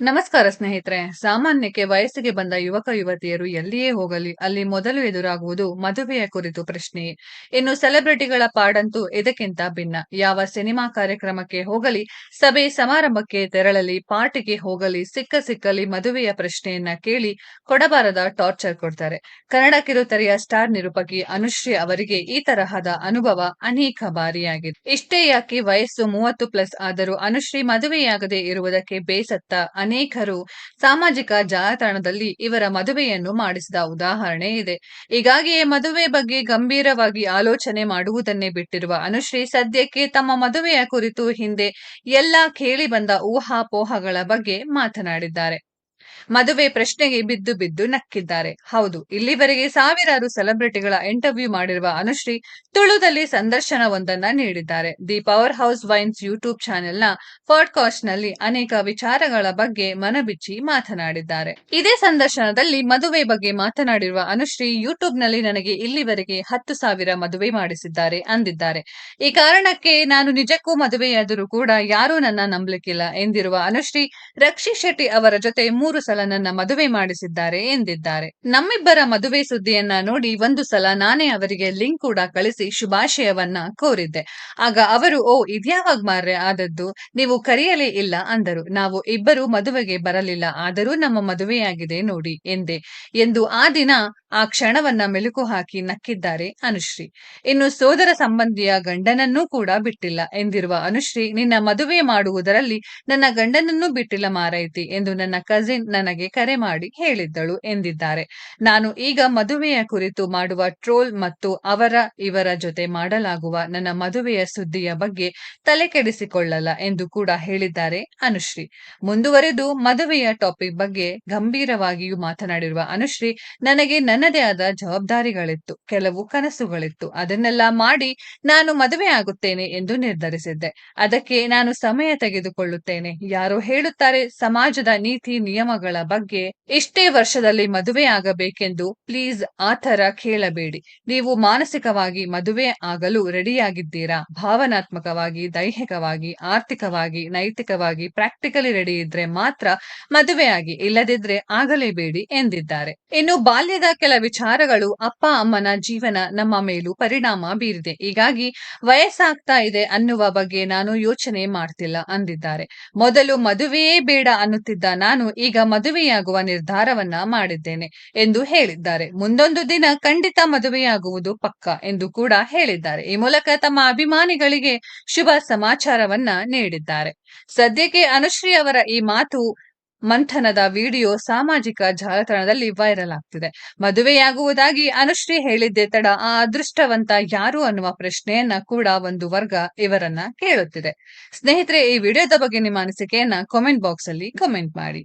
ನಮಸ್ಕಾರ ಸ್ನೇಹಿತರೆ. ಸಾಮಾನ್ಯಕ್ಕೆ ವಯಸ್ಸಿಗೆ ಬಂದ ಯುವಕ ಯುವತಿಯರು ಎಲ್ಲಿಯೇ ಹೋಗಲಿ, ಅಲ್ಲಿ ಮೊದಲು ಎದುರಾಗುವುದು ಮದುವೆಯ ಕುರಿತು ಪ್ರಶ್ನೆ. ಇನ್ನು ಸೆಲೆಬ್ರಿಟಿಗಳ ಪಾಡಂತೂ ಇದಕ್ಕಿಂತ ಭಿನ್ನ. ಯಾವ ಸಿನಿಮಾ ಕಾರ್ಯಕ್ರಮಕ್ಕೆ ಹೋಗಲಿ, ಸಭೆ ಸಮಾರಂಭಕ್ಕೆ ತೆರಳಲಿ, ಪಾರ್ಟಿಗೆ ಹೋಗಲಿ, ಸಿಕ್ಕ ಸಿಕ್ಕಲಿ ಮದುವೆಯ ಪ್ರಶ್ನೆಯನ್ನ ಕೇಳಿ ಕೊಡಬಾರದ ಟಾರ್ಚರ್ ಕೊಡ್ತಾರೆ. ಕನ್ನಡ ಕಿರುತೆರೆಯ ಸ್ಟಾರ್ ನಿರೂಪಕಿ ಅನುಶ್ರೀ ಅವರಿಗೆ ಈ ತರಹದ ಅನುಭವ ಅನೇಕ ಬಾರಿಯಾಗಿದೆ. ಇಷ್ಟೇ ಯಾಕೆ ವಯಸ್ಸು ಮೂವತ್ತು ಪ್ಲಸ್ ಆದರೂ ಅನುಶ್ರೀ ಮದುವೆಯಾಗದೆ ಇರುವುದಕ್ಕೆ ಬೇಸತ್ತ ಅನೇಕರು ಸಾಮಾಜಿಕ ಜಾಲತಾಣದಲ್ಲಿ ಇವರ ಮದುವೆಯನ್ನು ಮಾಡಿಸಿದ ಉದಾಹರಣೆ ಇದೆ. ಹೀಗಾಗಿಯೇ ಮದುವೆ ಬಗ್ಗೆ ಗಂಭೀರವಾಗಿ ಆಲೋಚನೆ ಮಾಡುವುದನ್ನೇ ಬಿಟ್ಟಿರುವ ಅನುಶ್ರೀ ಸದ್ಯಕ್ಕೆ ತಮ್ಮ ಮದುವೆಯ ಕುರಿತು ಹಿಂದೆ ಎಲ್ಲಾ ಕೇಳಿ ಬಂದ ಊಹಾಪೋಹಗಳ ಬಗ್ಗೆ ಮಾತನಾಡಿದ್ದಾರೆ. ಮದುವೆ ಪ್ರಶ್ನೆಗೆ ಬಿದ್ದು ಬಿದ್ದು ನಕ್ಕಿದ್ದಾರೆ. ಹೌದು, ಇಲ್ಲಿವರೆಗೆ ಸಾವಿರಾರು ಸೆಲೆಬ್ರಿಟಿಗಳ ಇಂಟರ್ವ್ಯೂ ಮಾಡಿರುವ ಅನುಶ್ರೀ ತುಳುದಲ್ಲಿ ಸಂದರ್ಶನವೊಂದನ್ನ ನೀಡಿದ್ದಾರೆ. The power house vines YouTube ಚಾನೆಲ್ನ ಪಾಡ್ಕಾಸ್ಟ್ನಲ್ಲಿ ಅನೇಕ ವಿಚಾರಗಳ ಬಗ್ಗೆ ಮನಬಿಚ್ಚಿ ಮಾತನಾಡಿದ್ದಾರೆ. ಇದೇ ಸಂದರ್ಶನದಲ್ಲಿ ಮದುವೆ ಬಗ್ಗೆ ಮಾತನಾಡಿರುವ ಅನುಶ್ರೀ ಯೂಟ್ಯೂಬ್ನಲ್ಲಿ ನನಗೆ ಇಲ್ಲಿವರೆಗೆ ಹತ್ತು ಸಾವಿರ ಮದುವೆ ಮಾಡಿಸಿದ್ದಾರೆ ಅಂದಿದ್ದಾರೆ. ಈ ಕಾರಣಕ್ಕೆ ನಾನು ನಿಜಕ್ಕೂ ಮದುವೆಯಾದರೂ ಕೂಡ ಯಾರೂ ನನ್ನ ನಂಬಲಿಕ್ಕಿಲ್ಲ ಎಂದಿರುವ ಅನುಶ್ರೀ ರಕ್ಷಿ ಶೆಟ್ಟಿ ಅವರ ಜೊತೆ ಮೂರು ಸಲ ನನ್ನ ಮದುವೆ ಮಾಡಿಸಿದ್ದಾರೆ ಎಂದಿದ್ದಾರೆ. ನಮ್ಮಿಬ್ಬರ ಮದುವೆ ಸುದ್ದಿಯನ್ನ ನೋಡಿ ಒಂದು ಸಲ ನಾನೇ ಅವರಿಗೆ ಲಿಂಕ್ ಕೂಡ ಕಳಿಸಿ ಶುಭಾಶಯವನ್ನ ಕೋರಿದ್ದೆ. ಆಗ ಅವರು, ಓ, ಇದ್ಯಾವಾಗ ಮಾರ್ರೆ ಆದದ್ದು? ನೀವು ಕರೆಯಲೇ ಇಲ್ಲ ಅಂದರು. ನಾವು ಇಬ್ಬರು ಮದುವೆಗೆ ಬರಲಿಲ್ಲ. ಆದರೂ ನಮ್ಮ ಮದುವೆಯಾಗಿದೆ ನೋಡಿ ಎಂದೆ. ಎಂದು ಆ ದಿನ ಆ ಕ್ಷಣವನ್ನ ಮೆಲುಕು ಹಾಕಿ ನಕ್ಕಿದ್ದಾರೆ ಅನುಶ್ರೀ. ಇನ್ನು ಸೋದರ ಸಂಬಂಧಿಯ ಗಂಡನನ್ನೂ ಕೂಡ ಬಿಟ್ಟಿಲ್ಲ ಎಂದಿರುವ ಅನುಶ್ರೀ, ನಿನ್ನ ಮದುವೆ ಮಾಡುವುದರಲ್ಲಿ ನನ್ನ ಗಂಡನನ್ನೂ ಬಿಟ್ಟಿಲ್ಲ ಮಾರೈತಿ ಎಂದು ನನ್ನ ಕಸಿನ್ ನನಗೆ ಕರೆ ಮಾಡಿ ಹೇಳಿದ್ದಳು ಎಂದಿದ್ದಾರೆ. ನಾನು ಈಗ ಮದುವೆಯ ಕುರಿತು ಮಾಡುವ ಟ್ರೋಲ್ ಮತ್ತು ಅವರ ಇವರ ಜೊತೆ ಮಾಡಲಾಗುವ ನನ್ನ ಮದುವೆಯ ಸುದ್ದಿಯ ಬಗ್ಗೆ ತಲೆ ಕೆಡಿಸಿಕೊಳ್ಳಲ್ಲ ಎಂದು ಕೂಡ ಹೇಳಿದ್ದಾರೆ ಅನುಶ್ರೀ. ಮುಂದುವರೆದು ಮದುವೆಯ ಟಾಪಿಕ್ ಬಗ್ಗೆ ಗಂಭೀರವಾಗಿಯೂ ಮಾತನಾಡಿರುವ ಅನುಶ್ರೀ, ನನಗೆ ನನ್ನದೇ ಆದ ಜವಾಬ್ದಾರಿಗಳಿತ್ತು, ಕೆಲವು ಕನಸುಗಳಿತ್ತು. ಅದನ್ನೆಲ್ಲ ಮಾಡಿ ನಾನು ಮದುವೆ ಆಗುತ್ತೇನೆ ಎಂದು ನಿರ್ಧರಿಸಿದ್ದೆ. ಅದಕ್ಕೆ ನಾನು ಸಮಯ ತೆಗೆದುಕೊಳ್ಳುತ್ತೇನೆ. ಯಾರೋ ಹೇಳುತ್ತಾರೆ, ಸಮಾಜದ ನೀತಿ ನಿಯಮಗಳ ಬಗ್ಗೆ ಇಷ್ಟೇ ವರ್ಷದಲ್ಲಿ ಮದುವೆ ಆಗಬೇಕೆಂದು ಪ್ಲೀಸ್ ಆ ಥರ ಕೇಳಬೇಡಿ. ನೀವು ಮಾನಸಿಕವಾಗಿ ಮದುವೆ ಆಗಲು ರೆಡಿಯಾಗಿದ್ದೀರಾ? ಭಾವನಾತ್ಮಕವಾಗಿ, ದೈಹಿಕವಾಗಿ, ಆರ್ಥಿಕವಾಗಿ, ನೈತಿಕವಾಗಿ ಪ್ರಾಕ್ಟಿಕಲಿ ರೆಡಿ ಇದ್ರೆ ಮಾತ್ರ ಮದುವೆ ಆಗಿ ಇಲ್ಲದಿದ್ರೆ ಆಗಲೇಬೇಡಿ ಎಂದಿದ್ದಾರೆ. ಇನ್ನು ಬಾಲ್ಯದ ಕೆಲ ವಿಚಾರಗಳು ಅಪ್ಪ, ಅಮ್ಮನ ಜೀವನ ನಮ್ಮ ಮೇಲೂ ಪರಿಣಾಮ ಬೀರಿದೆ. ಹೀಗಾಗಿ ವಯಸ್ಸಾಗ್ತಾ ಇದೆ ಅನ್ನುವ ಬಗ್ಗೆ ನಾನು ಯೋಚನೆ ಮಾಡ್ತಿಲ್ಲ ಅಂದಿದ್ದಾರೆ. ಮೊದಲು ಮದುವೆಯೇ ಬೇಡ ಅನ್ನುತ್ತಿದ್ದ ನಾನು ಈಗ ಮದುವೆಯಾಗುವ ನಿರ್ಧಾರವನ್ನ ಮಾಡಿದ್ದೇನೆ ಎಂದು ಹೇಳಿದ್ದಾರೆ. ಮುಂದೊಂದು ದಿನ ಖಂಡಿತ ಮದುವೆಯಾಗುವುದು ಪಕ್ಕ ಎಂದು ಕೂಡ ಹೇಳಿದ್ದಾರೆ. ಈ ಮೂಲಕ ತಮ್ಮ ಅಭಿಮಾನಿಗಳಿಗೆ ಶುಭ ಸಮಾಚಾರವನ್ನ ನೀಡಿದ್ದಾರೆ. ಸದ್ಯಕ್ಕೆ ಅನುಶ್ರೀ ಅವರ ಈ ಮಾತು ಮಂಥನದ ವಿಡಿಯೋ ಸಾಮಾಜಿಕ ಜಾಲತಾಣದಲ್ಲಿ ವೈರಲ್ ಆಗ್ತಿದೆ. ಮದುವೆಯಾಗುವುದಾಗಿ ಅನುಶ್ರೀ ಹೇಳಿದ್ದೆ ತಡ ಆ ಅದೃಷ್ಟವಂತ ಯಾರು ಅನ್ನುವ ಪ್ರಶ್ನೆಯನ್ನ ಕೂಡ ಒಂದು ವರ್ಗ ಇವರನ್ನ ಕೇಳುತ್ತಿದೆ. ಸ್ನೇಹಿತರೆ, ಈ ವಿಡಿಯೋದ ಬಗ್ಗೆ ನಿಮ್ಮ ಅನಿಸಿಕೆಯನ್ನ ಕಾಮೆಂಟ್ ಬಾಕ್ಸ್ ಅಲ್ಲಿ ಕಮೆಂಟ್ ಮಾಡಿ.